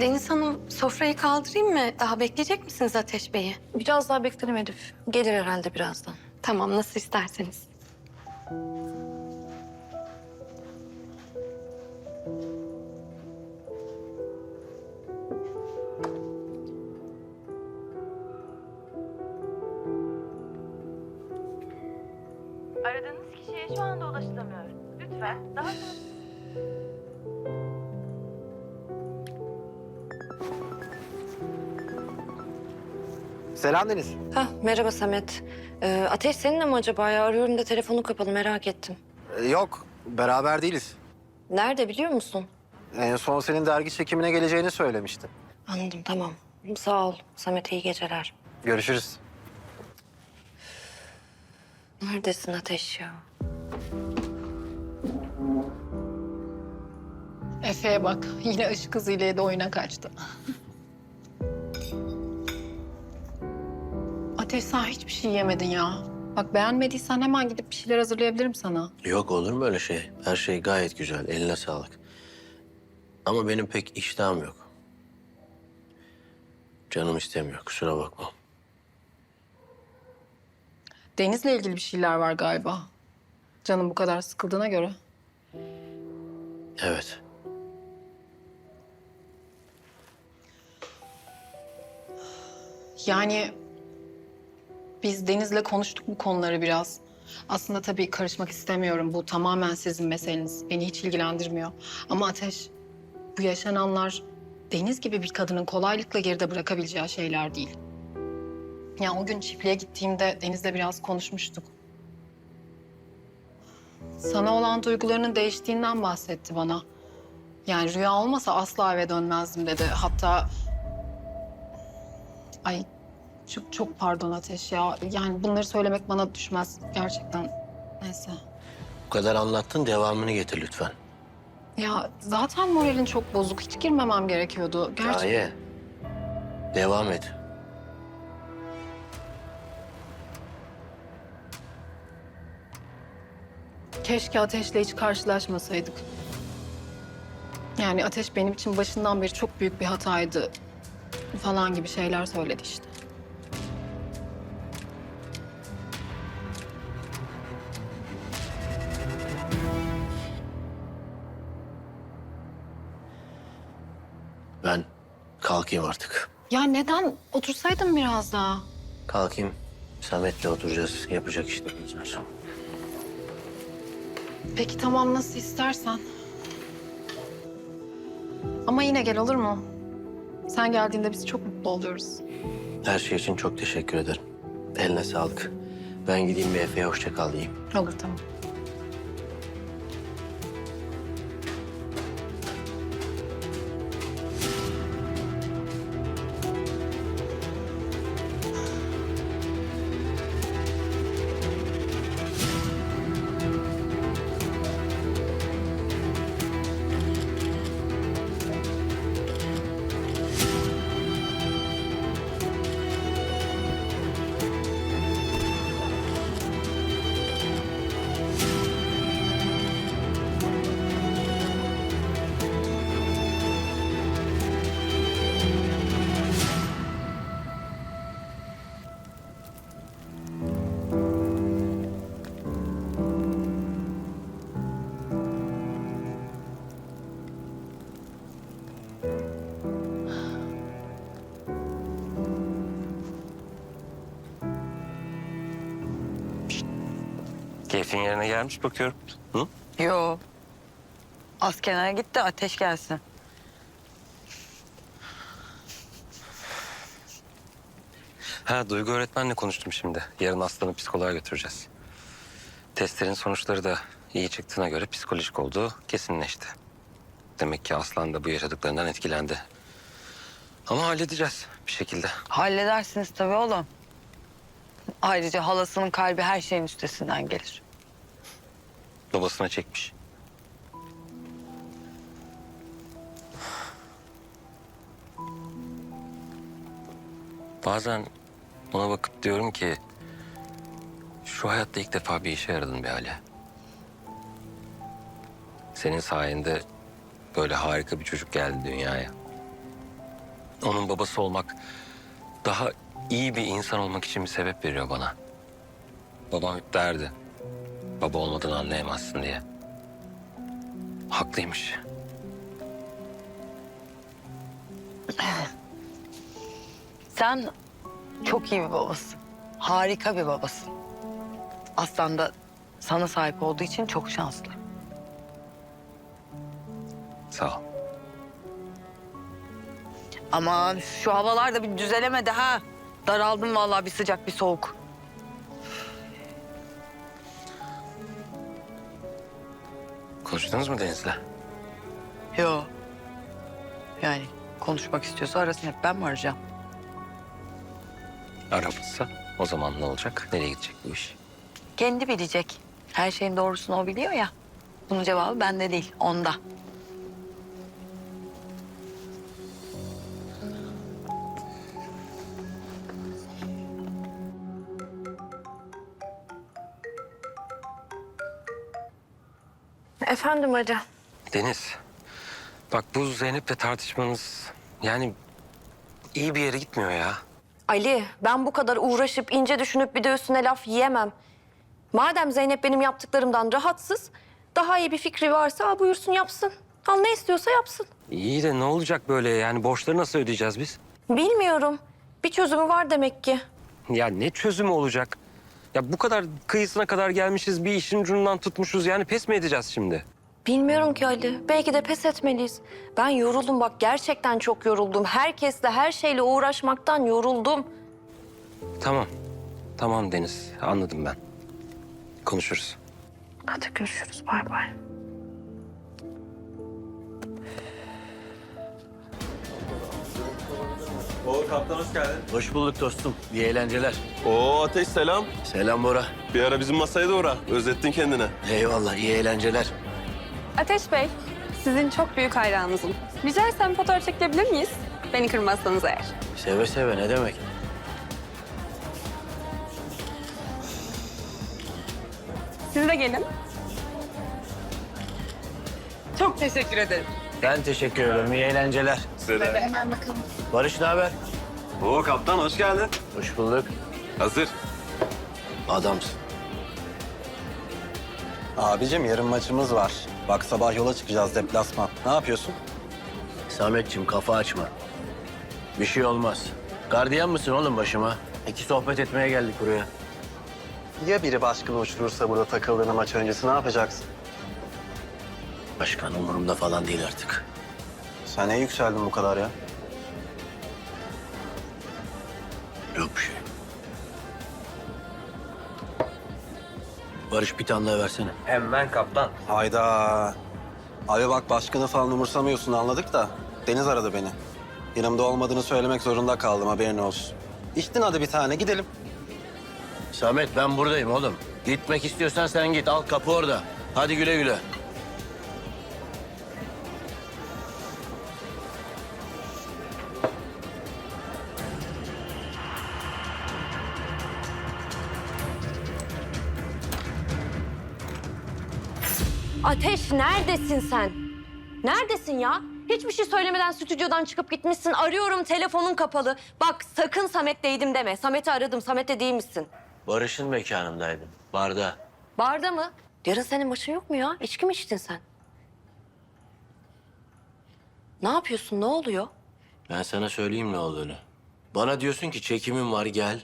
Deniz Hanım sofrayı kaldırayım mı? Daha bekleyecek misiniz Ateş Bey'i? Biraz daha beklerim Elif. Gelir herhalde birazdan. Tamam nasıl isterseniz. Aradığınız kişiye şu anda ulaşılamıyor. Lütfen daha sonra... Selam Deniz. Hah, merhaba Samet. Ee, Ateş seninle mi acaba ya? Arıyorum da telefonu kapalı merak ettim. Ee, yok, beraber değiliz. Nerede biliyor musun? En son senin dergi çekimine geleceğini söylemişti. Anladım tamam. Sağ ol Samet iyi geceler. Görüşürüz. Neredesin Ateş ya? Efe'ye bak. Yine ışık hızıyla de oyuna kaçtı. Sen hiçbir şey yemedin ya. Bak beğenmediysen hemen gidip bir şeyler hazırlayabilirim sana. Yok olur mu öyle şey? Her şey gayet güzel. Eline sağlık. Ama benim pek iştahım yok. Canım istemiyor. Kusura bakma. Deniz'le ilgili bir şeyler var galiba. Canım bu kadar sıkıldığına göre. Evet. Yani biz Deniz'le konuştuk bu konuları biraz. Aslında tabii karışmak istemiyorum. Bu tamamen sizin meseleniz. Beni hiç ilgilendirmiyor. Ama Ateş, bu yaşananlar Deniz gibi bir kadının kolaylıkla geride bırakabileceği şeyler değil. Ya o gün çiftliğe gittiğimde Deniz'le biraz konuşmuştuk. Sana olan duygularının değiştiğinden bahsetti bana. Yani rüya olmasa asla eve dönmezdim dedi. Hatta Ay çok çok pardon Ateş ya. Yani bunları söylemek bana düşmez gerçekten. Neyse. Bu kadar anlattın. Devamını getir lütfen. Ya zaten moralin çok bozuk. Hiç girmemem gerekiyordu. Gerçekten. Gaye. Devam et. Keşke Ateş'le hiç karşılaşmasaydık. Yani Ateş benim için başından beri çok büyük bir hataydı falan gibi şeyler söyledi işte. Ben kalkayım artık. Ya neden? Otursaydın biraz daha. Kalkayım. Samet'le oturacağız. Yapacak işlerimiz var. Peki tamam nasıl istersen. Ama yine gel olur mu? Sen geldiğinde biz çok mutlu oluyoruz. Her şey için çok teşekkür ederim. Eline sağlık. Ben gideyim bir Efe'ye hoşça kal diyeyim. Olur tamam. Keyfin yerine gelmiş bakıyorum. Hı? Yo. Az kenara git de ateş gelsin. Ha Duygu öğretmenle konuştum şimdi. Yarın Aslan'ı psikoloğa götüreceğiz. Testlerin sonuçları da iyi çıktığına göre psikolojik olduğu kesinleşti. Demek ki Aslan da bu yaşadıklarından etkilendi. Ama halledeceğiz bir şekilde. Halledersiniz tabii oğlum. Ayrıca halasının kalbi her şeyin üstesinden gelir. Babasına çekmiş. Bazen ona bakıp diyorum ki... ...şu hayatta ilk defa bir işe yaradın be Ali. Senin sayende böyle harika bir çocuk geldi dünyaya. onun babası olmak daha iyi bir insan olmak için bir sebep veriyor bana. Babam hep derdi. Baba olmadan anlayamazsın diye. Haklıymış. Sen çok iyi bir babasın. Harika bir babasın. Aslan da sana sahip olduğu için çok şanslı. Sağ ol. Aman şu havalar da bir düzelemedi ha. Daraldım vallahi bir sıcak bir soğuk. Konuştunuz mu Deniz'le? Yo. Yani konuşmak istiyorsa arasın hep ben mi arayacağım? Aramızsa o zaman ne olacak? Nereye gidecek bu iş? Kendi bilecek. Her şeyin doğrusunu o biliyor ya. Bunun cevabı bende değil, onda. Efendim Ali. Deniz, bak bu Zeynep'le tartışmanız yani iyi bir yere gitmiyor ya. Ali ben bu kadar uğraşıp ince düşünüp bir de üstüne laf yiyemem. Madem Zeynep benim yaptıklarımdan rahatsız, daha iyi bir fikri varsa al buyursun yapsın. Al ne istiyorsa yapsın. İyi de ne olacak böyle yani borçları nasıl ödeyeceğiz biz? Bilmiyorum. Bir çözümü var demek ki. Ya ne çözümü olacak? Ya bu kadar kıyısına kadar gelmişiz bir işin ucundan tutmuşuz yani pes mi edeceğiz şimdi? Bilmiyorum ki Ali. Belki de pes etmeliyiz. Ben yoruldum bak gerçekten çok yoruldum. Herkesle her şeyle uğraşmaktan yoruldum. Tamam. Tamam Deniz anladım ben. Konuşuruz. Hadi görüşürüz. Bay bay. Oo kaptan hoş geldin. Hoş bulduk dostum. İyi eğlenceler. Oo Ateş selam. Selam Bora. Bir ara bizim masaya da uğra. Özlettin kendine. Eyvallah iyi eğlenceler. Ateş Bey, sizin çok büyük hayranınızım. Rica etsem fotoğraf çekebilir miyiz? Beni kırmazsanız eğer. Seve seve ne demek? Siz de gelin. Çok teşekkür ederim. Ben teşekkür ederim. İyi eğlenceler. Size de. Barış ne haber? Oo kaptan hoş geldin. Hoş bulduk. Hazır. Adamsın. Abicim yarın maçımız var. Bak sabah yola çıkacağız deplasman. Ne yapıyorsun? Sametçim kafa açma. Bir şey olmaz. Gardiyan mısın oğlum başıma? İki sohbet etmeye geldik buraya. Ya biri başkanı uçurursa burada takıldığını maç öncesi ne yapacaksın? Başkan umurumda falan değil artık. Sen ne yükseldin bu kadar ya? Yok bir şey. Barış bir tane daha versene. Hayda. Abi bak başkanı falan umursamıyorsun anladık da. Deniz aradı beni. Yanımda olmadığını söylemek zorunda kaldım haberin olsun. İçtin hadi bir tane gidelim. Samet ben buradayım oğlum. Gitmek istiyorsan sen git. Al kapı orada. Hadi güle güle. Ateş neredesin sen? Neredesin ya? Hiçbir şey söylemeden stüdyodan çıkıp gitmişsin. Arıyorum telefonun kapalı. Bak sakın Samet'teydim deme. Samet'i aradım. Samet'te değil misin? Barış'ın mekanındaydım. Barda. Barda mı? Yarın senin maçın yok mu ya? İçki mi içtin sen? Ne yapıyorsun? Ne oluyor? Ben sana söyleyeyim ne olduğunu. Bana diyorsun ki çekimim var gel.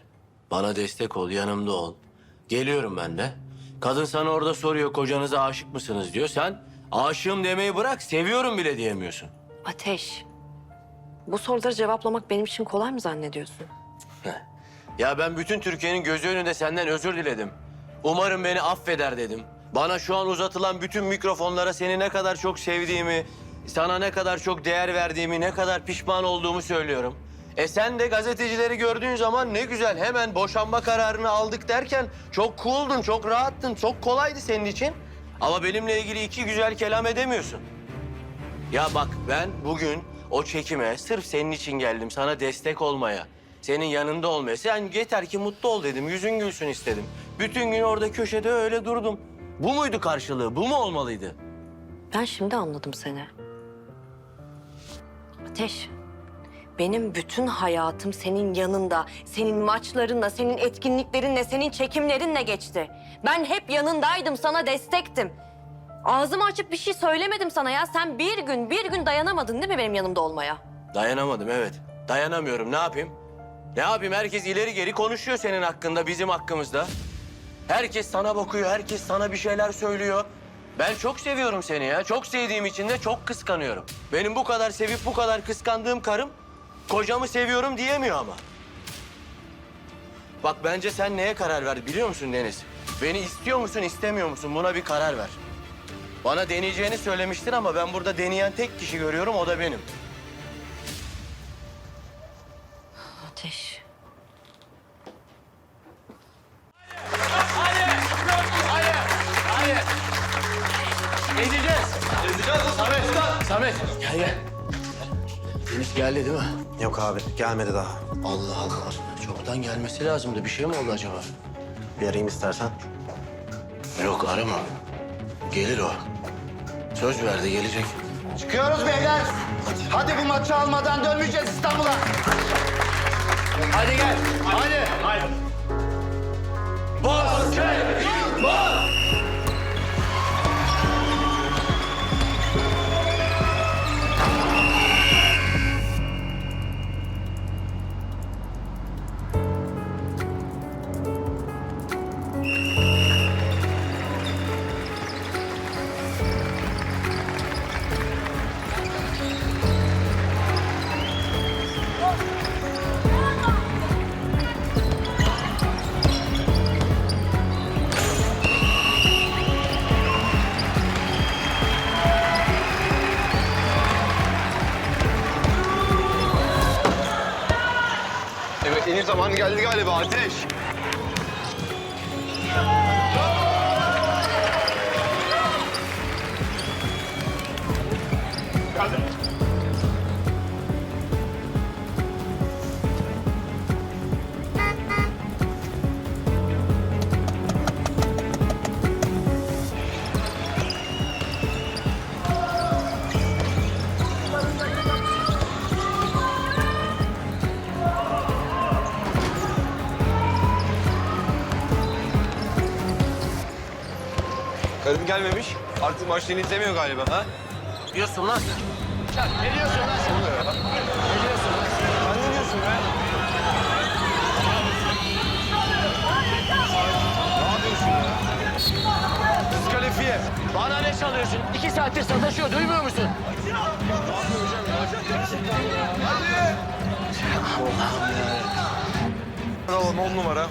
Bana destek ol, yanımda ol. Geliyorum ben de. Kadın sana orada soruyor kocanıza aşık mısınız diyor. Sen aşığım demeyi bırak, seviyorum bile diyemiyorsun. Ateş. Bu soruları cevaplamak benim için kolay mı zannediyorsun? Ya ben bütün Türkiye'nin gözü önünde senden özür diledim. Umarım beni affeder dedim. Bana şu an uzatılan bütün mikrofonlara seni ne kadar çok sevdiğimi, sana ne kadar çok değer verdiğimi, ne kadar pişman olduğumu söylüyorum. E sen de gazetecileri gördüğün zaman ne güzel hemen boşanma kararını aldık derken çok cool'dun, çok rahattın, çok kolaydı senin için. Ama benimle ilgili iki güzel kelam edemiyorsun. Ya bak ben bugün o çekime sırf senin için geldim. Sana destek olmaya. Senin yanında olmaya. Sen yeter ki mutlu ol dedim. Yüzün gülsün istedim. Bütün gün orada köşede öyle durdum. Bu muydu karşılığı? Bu mu olmalıydı? Ben şimdi anladım seni. Ateş, Benim bütün hayatım senin yanında, senin maçlarınla, senin etkinliklerinle, senin çekimlerinle geçti. Ben hep yanındaydım, sana destektim. Ağzımı açıp bir şey söylemedim sana ya. Sen bir gün, bir gün dayanamadın değil mi benim yanımda olmaya? Dayanamadım evet. Dayanamıyorum. Ne yapayım? Ne yapayım? Herkes ileri geri konuşuyor senin hakkında, bizim hakkımızda. Herkes sana bakıyor, herkes sana bir şeyler söylüyor. Ben çok seviyorum seni ya. Çok sevdiğim için de çok kıskanıyorum. Benim bu kadar sevip bu kadar kıskandığım karım kocamı seviyorum diyemiyor ama. Bak bence sen neye karar ver biliyor musun Deniz? Beni istiyor musun, istemiyor musun? Buna bir karar ver. Bana deneyeceğini söylemiştin ama ben burada deneyen tek kişi görüyorum, o da benim. Ateş. Edeceğiz. Edeceğiz. Samet, Samet. Gel gel. Deniz geldi değil mi? Yok abi gelmedi daha. Allah Allah. Çoktan gelmesi lazımdı. Bir şey mi oldu acaba? Bir arayayım istersen. Yok arama. Gelir o. Söz verdi gelecek. Çıkıyoruz beyler. Hadi bu maçı almadan dönmeyeceğiz İstanbul'a. Hadi gel. Hadi. Hadi. Basketbol. Galiba Ateş. Gelmemiş. Artık maçlarını izlemiyor galiba ha? Diyorsun lan. Ne diyorsun lan sen? Ne diyorsun lan? Sen ne diyorsun be? Ne yapıyorsun ya? Diskalifiye. Bana ne çalıyorsun? İki saattir sataşıyor. Duymuyor musun? Alalım on numara.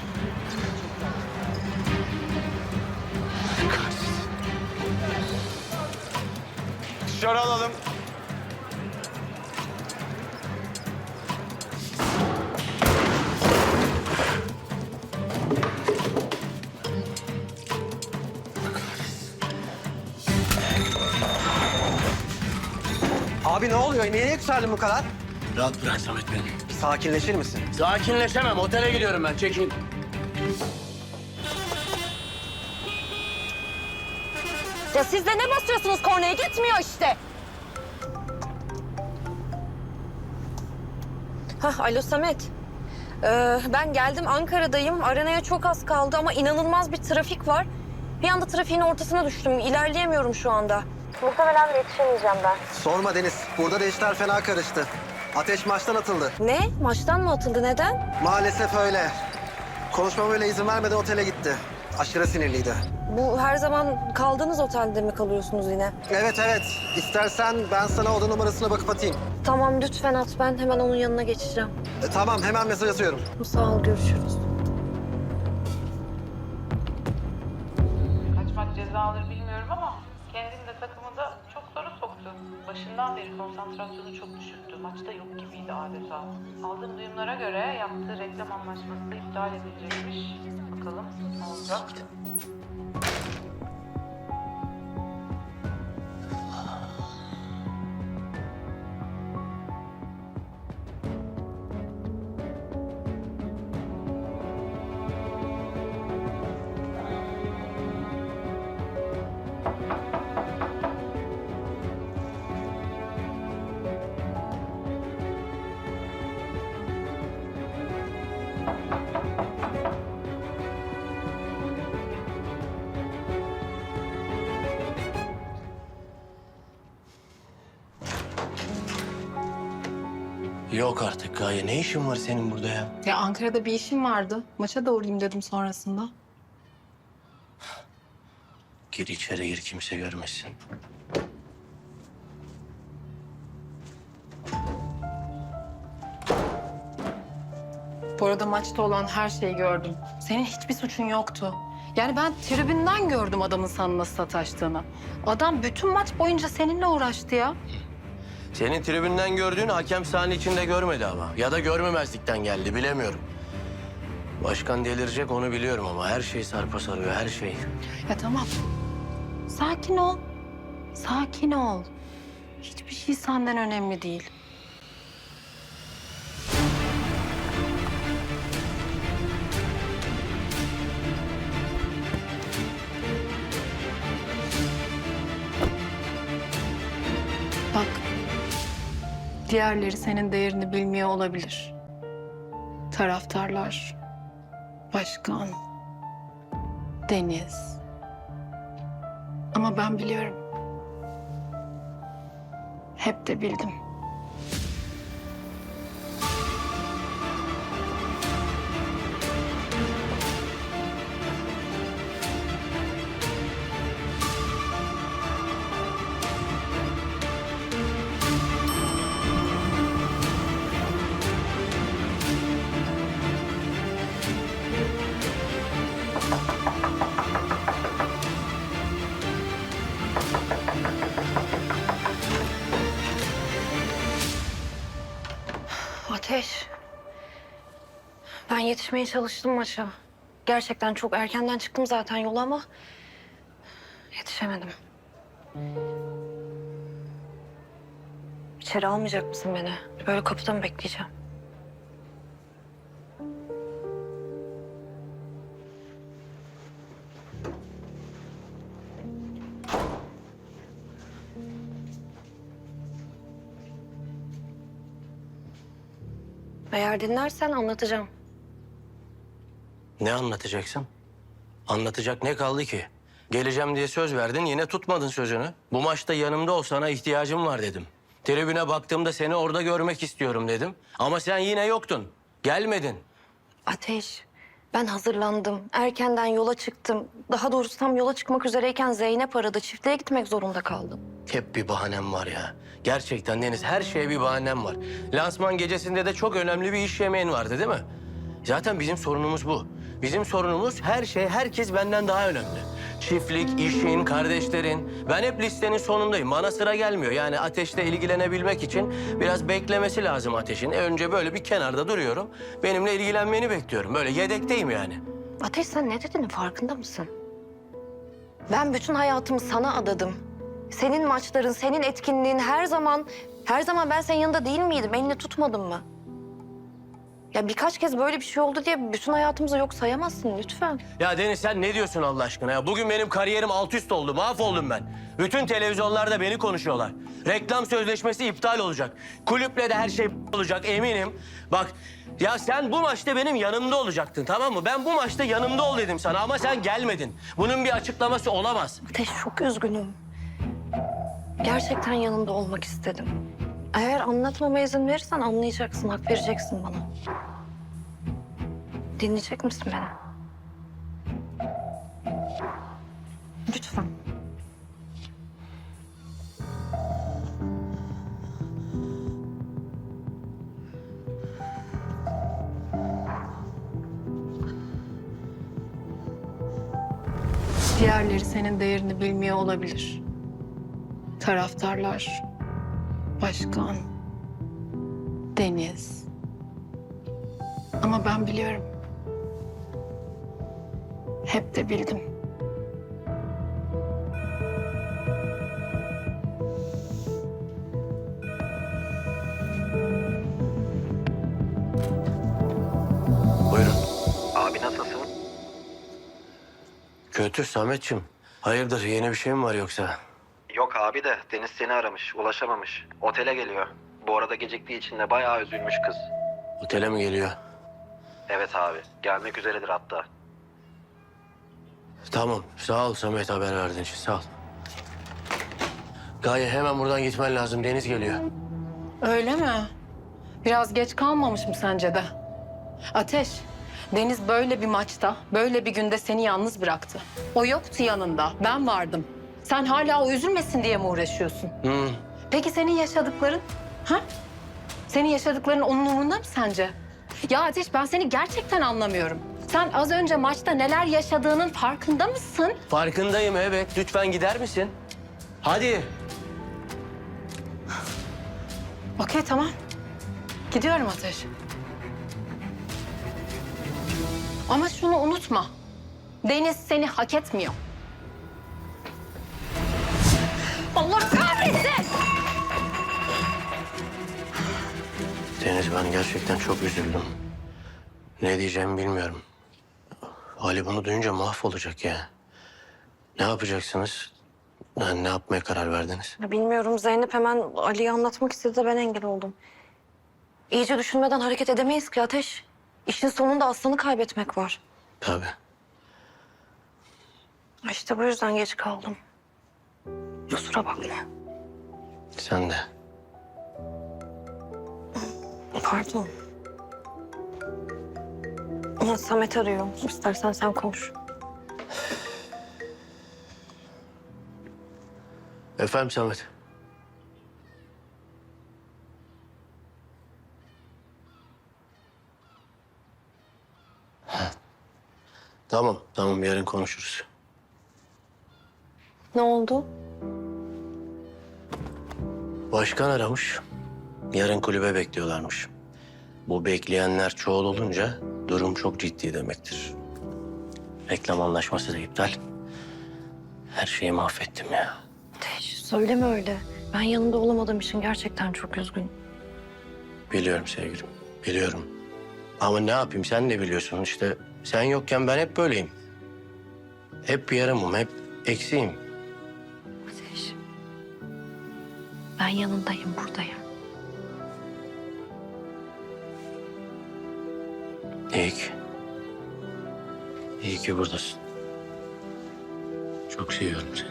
Dışarı alalım. Abi ne oluyor? Niye yükseldin bu kadar? Rahat bırak Samet beni. Sakinleşir misin? Sakinleşemem. Otele gidiyorum ben. Çekil. Ya siz de ne basıyorsunuz kornaya? Gitmiyor işte. Hah, alo Samet. Ee, ben geldim Ankara'dayım. Arenaya çok az kaldı ama inanılmaz bir trafik var. Bir anda trafiğin ortasına düştüm. İlerleyemiyorum şu anda. Muhtemelen de yetişemeyeceğim ben. Sorma Deniz. Burada da işler fena karıştı. Ateş maçtan atıldı. Ne? Maçtan mı atıldı? Neden? Maalesef öyle. Konuşmama öyle izin vermeden otele gitti. Aşırı sinirliydi. Bu her zaman kaldığınız otelde mi kalıyorsunuz yine? Evet evet. İstersen ben sana oda numarasına bakıp atayım. Tamam lütfen at. Ben hemen onun yanına geçeceğim. E, tamam hemen mesaj atıyorum. Sağ ol. Görüşürüz. Kaç maç ceza alır bilmiyorum ama kendini de takımı da çok zora soktu. Başından beri konsantrasyonu çok düşüktü. Maçta yok gibiydi adeta. Aldığım duyumlara göre yaptığı reklam anlaşması iptal edilecekmiş. Bakalım ne olacak? Yok artık Gaye. Ne işin var senin burada ya? Ya Ankara'da bir işim vardı. Maça uğrayayım dedim sonrasında. Gir içeri gir kimse görmesin. Bu arada maçta olan her şeyi gördüm. Senin hiçbir suçun yoktu. Yani ben tribünden gördüm adamın sana nasıl sataştığını. Adam bütün maç boyunca seninle uğraştı ya. Senin tribünden gördüğün hakem sahne içinde görmedi ama. Ya da görmemezlikten geldi bilemiyorum. Başkan delirecek onu biliyorum ama her şey sarpa sarıyor her şey. Ya tamam. Sakin ol. Sakin ol. Hiçbir şey senden önemli değil. Diğerleri senin değerini bilmiyor olabilir. Taraftarlar, başkan, Deniz. Ama ben biliyorum. Hep de bildim. Ateş. Ben yetişmeye çalıştım maça. Gerçekten çok erkenden çıktım zaten yola ama yetişemedim. İçeri almayacak mısın beni? Böyle kapıda mı bekleyeceğim? Eğer dinlersen anlatacağım. Ne anlatacaksın? Anlatacak ne kaldı ki? Geleceğim diye söz verdin yine tutmadın sözünü. Bu maçta yanımda ol sana ihtiyacım var dedim. Tribüne baktığımda seni orada görmek istiyorum dedim. Ama sen yine yoktun. Gelmedin. Ateş, ben hazırlandım. Erkenden yola çıktım. Daha doğrusu tam yola çıkmak üzereyken Zeynep aradı. Çiftliğe gitmek zorunda kaldım. Hep bir bahanem var ya. Gerçekten Deniz her şeye bir bahanem var. Lansman gecesinde de çok önemli bir iş yemeğin vardı değil mi? Zaten bizim sorunumuz bu. Bizim sorunumuz her şey, herkes benden daha önemli. Çiftlik, işin, kardeşlerin. Ben hep listenin sonundayım. Bana sıra gelmiyor. Yani ateşle ilgilenebilmek için biraz beklemesi lazım ateşin. Önce böyle bir kenarda duruyorum. Benimle ilgilenmeni bekliyorum. Böyle yedekteyim yani. Ateş sen ne dediğinin farkında mısın? Ben bütün hayatımı sana adadım. Senin maçların, senin etkinliğin her zaman... Her zaman ben senin yanında değil miydim? Elini tutmadım mı? Ya birkaç kez böyle bir şey oldu diye bütün hayatımızı yok sayamazsın lütfen. Ya Deniz sen ne diyorsun Allah aşkına ya? Bugün benim kariyerim alt üst oldu. Mahvoldum ben. Bütün televizyonlarda beni konuşuyorlar. Reklam sözleşmesi iptal olacak. Kulüple de her şey olacak eminim. Bak ya sen bu maçta benim yanımda olacaktın tamam mı? Ben bu maçta yanımda ol dedim sana ama sen gelmedin. Bunun bir açıklaması olamaz. Ateş çok üzgünüm. Gerçekten yanında olmak istedim. Eğer anlatmama izin verirsen anlayacaksın, hak vereceksin bana. Dinleyecek misin beni? Lütfen. Diğerleri senin değerini bilmiyor olabilir. Taraftarlar, başkan, Deniz. Ama ben biliyorum. Hep de bildim. Buyurun. Abi nasılsın? Kötü Sametçim. Hayırdır yeni bir şey mi var yoksa? Abi de Deniz seni aramış, ulaşamamış. Otele geliyor. Bu arada geciktiği için de bayağı üzülmüş kız. Otele mi geliyor? Evet abi, gelmek üzeredir hatta. Tamam sağ ol Samet haber verdiğin için sağ ol. Gaye hemen buradan gitmen lazım. Deniz geliyor. Öyle mi? Biraz geç kalmamış mı sence de? Ateş, Deniz böyle bir maçta, böyle bir günde seni yalnız bıraktı. O yoktu yanında, ben vardım. Sen hala o üzülmesin diye mi uğraşıyorsun? Hı. Peki senin yaşadıkların? Ha? Senin yaşadıkların onun umurunda mı sence? Ya Ateş ben seni gerçekten anlamıyorum. Sen az önce maçta neler yaşadığının farkında mısın? Farkındayım evet. Lütfen gider misin? Hadi. Okey tamam. Gidiyorum Ateş. Ama şunu unutma. Deniz seni hak etmiyor. Allah kahretsin! Deniz ben gerçekten çok üzüldüm. Ne diyeceğimi bilmiyorum. Ali bunu duyunca mahvolacak ya. Ne yapacaksınız? Yani ne yapmaya karar verdiniz? Ya bilmiyorum Zeynep hemen Ali'ye anlatmak istedi de ben engel oldum. İyice düşünmeden hareket edemeyiz ki Ateş. İşin sonunda Aslan'ı kaybetmek var. Tabii. İşte bu yüzden geç kaldım. Kusura bakma. Sen de. Pardon. Ama Samet arıyor. İstersen sen konuş. Efendim Samet. Tamam, tamam yarın konuşuruz. Ne oldu? Başkan aramış. Yarın kulübe bekliyorlarmış. Bu bekleyenler çoğul olunca durum çok ciddi demektir. Reklam anlaşması da iptal. Her şeyi mahvettim ya. Ateş söyleme öyle. Ben yanında olamadığım için gerçekten çok üzgünüm. Biliyorum sevgilim, biliyorum. Ama ne yapayım sen de biliyorsun işte. Sen yokken ben hep böyleyim. Hep bir yaramım, hep eksiğim. Ben yanındayım, buradayım. İyi ki. İyi ki buradasın. Çok seviyorum seni.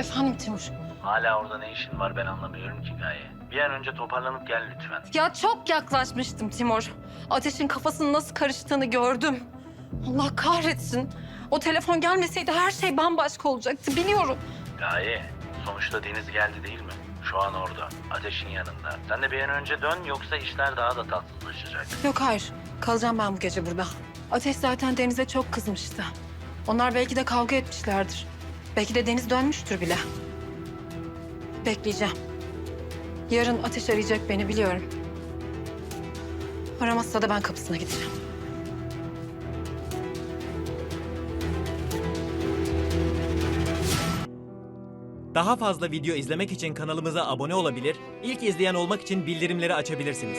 Efendim Timur. Hala orada ne işin var ben anlamıyorum ki Gaye. Bir an önce toparlanıp gel lütfen. Ya çok yaklaşmıştım Timur. Ateşin kafasının nasıl karıştığını gördüm. Allah kahretsin. O telefon gelmeseydi her şey bambaşka olacaktı biliyorum. Gaye, sonuçta Deniz geldi değil mi? Şu an orada, ateşin yanında. Sen de bir an önce dön yoksa işler daha da tatsızlaşacak. Yok hayır. Kalacağım ben bu gece burada. Ateş zaten Deniz'e çok kızmıştı. Onlar belki de kavga etmişlerdir. Belki de Deniz dönmüştür bile. Bekleyeceğim. Yarın Ateş arayacak beni biliyorum. Aramazsa da ben kapısına gideceğim. Daha fazla video izlemek için kanalımıza abone olabilir, ilk izleyen olmak için bildirimleri açabilirsiniz.